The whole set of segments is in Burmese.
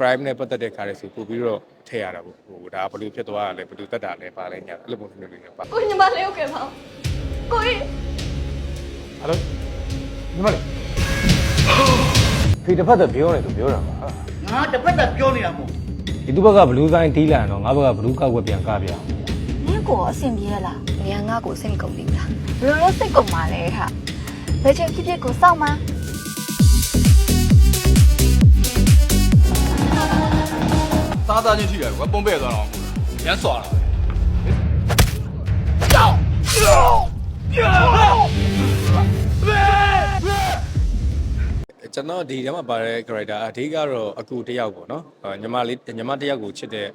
crime နဲ့ပတ်သက်တဲ့ခါတွေဆိုပို့ပြီးတော့ထည့်ရတာပေါ့ဟိုဒါဘယ်လိုဖြစ်သွားတာလဲဘယ်လိုတက်တာလဲပါလဲညာအဲ့လိုပုံစံမျိုးလေးတွေပါကိုညီမလေးကိုကဲပါကိုကြီးဟယ်လိုညီမလေးဖေတစ်ဖက်သက်ပြောနေသူပြောတာပါငါတစ်ဖက်သက်ပြောနေတာမဟုတ်ဒီသူဘက်ကဘလူးဆိုင်တီးလာတော့ငါဘက်ကဘလူးကောက်ွက်ပြန်ကပြအောင်နင်းကိုအဆင်ပြေရလားနေငါ့ကိုစိတ်မကုန်ဘူးလားဘယ်လိုလဲစိတ်ကုန်ပါလဲဟာဘယ်ချိန်ဖြစ်ဖြစ်ကိုစောင့်မ သားသားချင်းထိတယ်ကွာပုံပဲ့သွားတော့ရမ်းစွာတာပဲကျွန်တော်ဒီထဲမှာပါတဲ့ character အဓိကတော့အကူတစ်ယောက်ပေါ့နော်အာညီမလေးညီမတစ်ယောက်ကိုချစ်တဲ့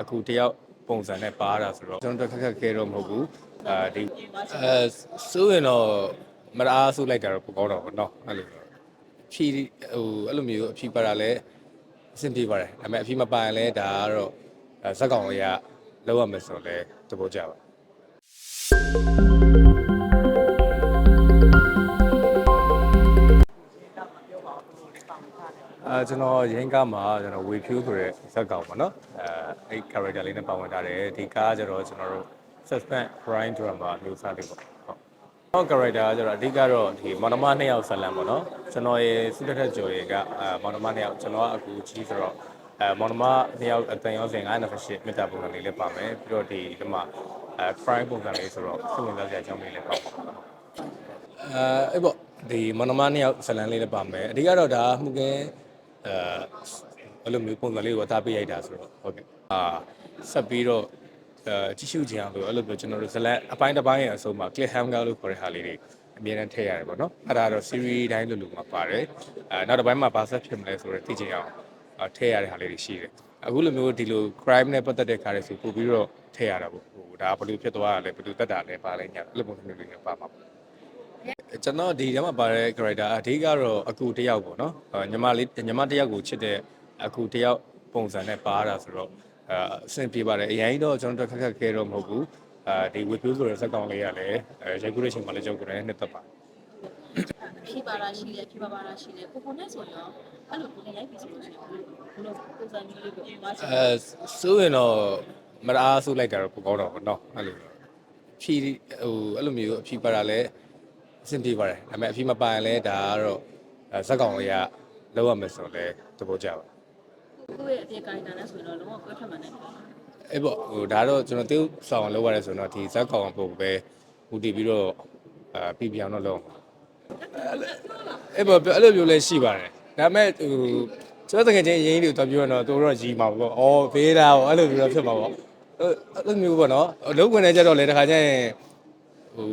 အကူတစ်ယောက်ပုံစံနဲ့ပါတာဆိုတော့ကျွန်တော်တို့ခက်ခက်ခဲတော့မဟုတ်ဘူးအာဒီအဲဆိုရင်တော့မအားဆိုးလိုက်တာတော့ပိုကောင်းတော့ပေါ့နော်အဲ့လိုဖြီးဟိုအဲ့လိုမျိုးအဖြီးပါတာလည်း အဆင်ပြေပါတယ်ဒါပေမဲ့အဖြီးမပါရင်လည်းဒါကတော့အဲဇက်ကောင်လေးကလောက်ရမယ်ဆိုတော့လည်းသဘောကျပါအဲကျွန်တော်ရင်းကားမှာကျွန်တော်ဝေဖြူဆိုတဲ့ဇက်ကောင်ပေါ့နော်အဲအဲ့ character လေးနဲ့ပါဝင်ထားတယ်ဒီကားကကျတော့ကျွန်တော်တို့ suspense crime drama မျိုးစားလေးပေါ့ဟုတ် ကျွန်တော် character ကကျတော့အဓိကတော့ဒီမောင်နှမနှစ်ယောက်ဇလန်ပေါ့နော်ကျွန်တော်ရဲ့စုတက်ထက်ကျော်ရဲ့ကအဲမောင်နှမနှစ်ယောက်ကျွန်တော်ကအကူကြီးဆိုတော့အဲမောင်နှမနှစ်ယောက်အတန်ရောက်စဉ်928မေတ္တာပုံစံလေးလည်းပါမယ်ပြီးတော့ဒီဒီမှာအဲ crime ပုံစံလေးဆိုတော့စိတ်ဝင်စားစရာအကြောင်းလေးလည်းပါပါအဲအဲ့ပေါ့ဒီမောင်နှမနှစ်ယောက်ဇလန်လေးလည်းပါမယ်အဓိကတော့ဒါမှုကင်းအဲအဲ့လိုမျိုးပုံစံလေးကိုတားပေးရိုက်တာဆိုတော့ဟုတ်ကဲ့အာဆက်ပြီးတော့ အဲကြည့်ရှုခြင်းအောင်လို့အဲ့လိုမျိုးကျွန်တော်တို့ဇလက်အပိုင်းတစ်ပိုင်းရဲ့အဆုံးမှာ click hanger လို့ခေါ်တဲ့ဟာလေးတွေအမြဲတမ်းထည့်ရတယ်ပေါ့နော်အဲ့ဒါတော့ series တိုင်းလိုလိုမှာပါတယ်အဲနောက်တစ်ပိုင်းမှာဘာဆက်ဖြစ်မလဲဆိုတော့သိချင်အောင်အဲထည့်ရတဲ့ဟာလေးတွေရှိတယ်အခုလိုမျိုးဒီလို crime နဲ့ပတ်သက်တဲ့ခါတွေဆိုပို့ပြီးတော့ထည့်ရတာပေါ့ဟိုဒါဘယ်လိုဖြစ်သွားတာလဲဘယ်လိုတက်တာလဲပါလဲညာအဲ့လိုပုံစံမျိုးလေးတွေပါမှာပေါ့ကျွန်တော်ဒီထဲမှာပါတဲ့ character အဓိကတော့အကူတစ်ယောက်ပေါ့နော်အာညီမလေးညီမတစ်ယောက်ကိုချစ်တဲ့အကူတစ်ယောက်ပုံစံနဲ့ပါတာဆိုတော့ အာအဆင်ပြေပါတယ်အရင်တော့ကျွန်တော်တို့ခက်ခက်ခဲတော့မဟုတ်ဘူးအာဒီဝေပြိုးဆိုတဲ့စက်ကောင်လေးကလည်းအဲရိုက်ကူးတဲ့ချိန်မှာလည်းကြောက်ကြတယ်နှစ်သက်ပါဖြီးပါတာရှိတယ်ဖြီးပါပါတာရှိတယ်ကိုကိုနဲ့ဆိုရင်အဲ့လိုကိုယ်ရိုက်ပြီးဆိုလို့ရှိရင်ဘယ်လိုပုံစံမျိုးလေးကိုအမချင်အဲဆိုရင်တော့မအားဆိုးလိုက်တာတော့ပိုကောင်းတော့ပေါ့နော်အဲ့လိုဖြီးဟိုအဲ့လိုမျိုးအဖြီးပါတာလည်းအဆင်ပြေပါတယ်ဒါပေမဲ့အဖြီးမပါရင်လည်းဒါကတော့အဲစက်ကောင်လေးကလောက်ရမယ်ဆိုတော့လည်းသဘောကျပါ ကိုယ့်ရဲ့အပြေကိုင်းတာနဲ့ဆိုရင်တော့လုံးဝကွဲထွက်မှန်းတယ်အဲ့ပေါ့ဟိုဒါတော့ကျွန်တော်တေးဆောင်လောက်ရတယ်ဆိုတော့ဒီဇက်ကောင်ပုံပဲဟူတည်ပြီးတော့အာပြပြအောင်တော့လုံးအဲ့ပေါ့အဲ့လိုမျိုးလည်းရှိပါတယ်ဒါပေမဲ့ဟိုကျွန်တော်တကယ်ချင်းရင်းတွေတော့ပြောရတော့တို့တော့ရီမှာပေါ့အော်ဖေးတာပေါ့အဲ့လိုမျိုးတော့ဖြစ်မှာပေါ့အဲ့လိုမျိုးပေါ့နော်အလုပ်ဝင်နေကြတော့လေတခါကျရင်ဟို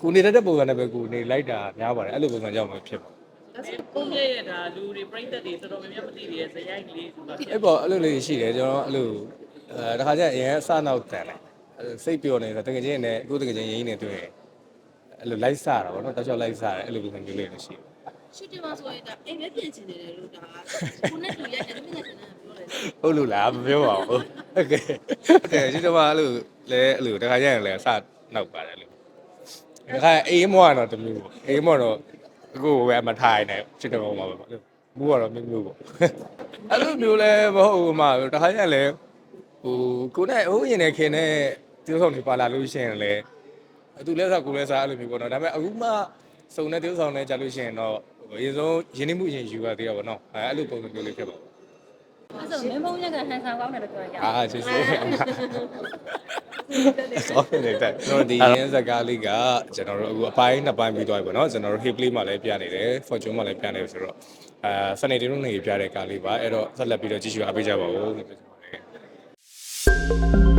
ကိုနေတတ်တဲ့ပုံစံနဲ့ပဲကိုနေလိုက်တာများပါတယ်အဲ့လိုပုံစံကြောင့်မဖြစ်ပါဒါဆို ကိုယ့်ရဲ့ဒါလူတွေပြိတ္တတွေတော်တော်များများမသိတဲ့ဇယိုက်လေးဆိုတော့အဲ့ပေါ့အဲ့လိုလေးရှိတယ်ကျွန်တော်အဲ့လိုအဲတခါကျရင်အရင်အစနောက်တန်တယ်စိတ်ပျော်နေတာတကယ်ချင်းနဲ့အခုတကယ်ချင်းရင်းနေတွေ့ရင်အဲ့လိုလိုက်စားတာဗောနော်တောက်လျှောက်လိုက်စားတယ်အဲ့လိုပုံစံမျိုးလေးလည်းရှိတယ်ရှိတယ်ပါဆိုရင်ဒါအိမ်ပဲပြင်ချင်တယ်လို့ဒါကိုနဲ့တူရိုက်တယ်ပြင်ချင်တယ်ပြောတယ်ဟုတ်လို့လားမပြောပါဘူးဟုတ်ကဲ့ကဲဒီတော့အဲ့လိုလဲအဲ့လိုတခါကျရင်လည်းအစနောက်ပါတယ်လို့တခါအေးမောကတော့တမျိုးပေါ့အေးမောတော့ အခုပဲမထိုင်နဲ့ချစ်တယ်ပေါ့မှာပေါ့မူကတော့မျိုးမျိုးပေါ့အဲ့လိုမျိုးလဲမဟုတ်ဘူးမှာတခါကျရင်လည်းဟိုကိုနဲ့ဟိုရင်နဲ့ခင်နဲ့ tiêu ဆောင်နေပါလာလို့ရှိရင်လည်းသူလဲစားကိုလဲစားအဲ့လိုမျိုးပေါ့နော်ဒါပေမဲ့အခုမှစုံတဲ့ tiêu ဆောင်နဲ့ကြာလို့ရှိရင်တော့အရင်ဆုံးရင်းနှီးမှုရင်ယူရသေးတာပေါ့နော်အဲအဲ့လိုပုံစံမျိုးလေးဖြစ်ပါအဲ့ဆိုမင်းမုံရကဟန်ဆန်ကောင်းတယ်လို့ပြောရအာကျေးဇူး ဆောင်းနေတဲ့ကျွန်တော်ဒီရင်းစကားလေးကကျွန်တော်တို့အခုအပိုင်းနှစ်ပိုင်းပြီးသွားပြီပေါ့နော်ကျွန်တော်တို့ hip play မှာလည်းပြနေတယ် fortune မှာလည်းပြနေတယ်ဆိုတော့အာ sunday တုန်းကနေပြတဲ့ကားလေးပါအဲ့တော့ဆက်လက်ပြီးတော့ကြည့်ရှုအားပေးကြပါဦးလို့ပြောချင်ပါတယ်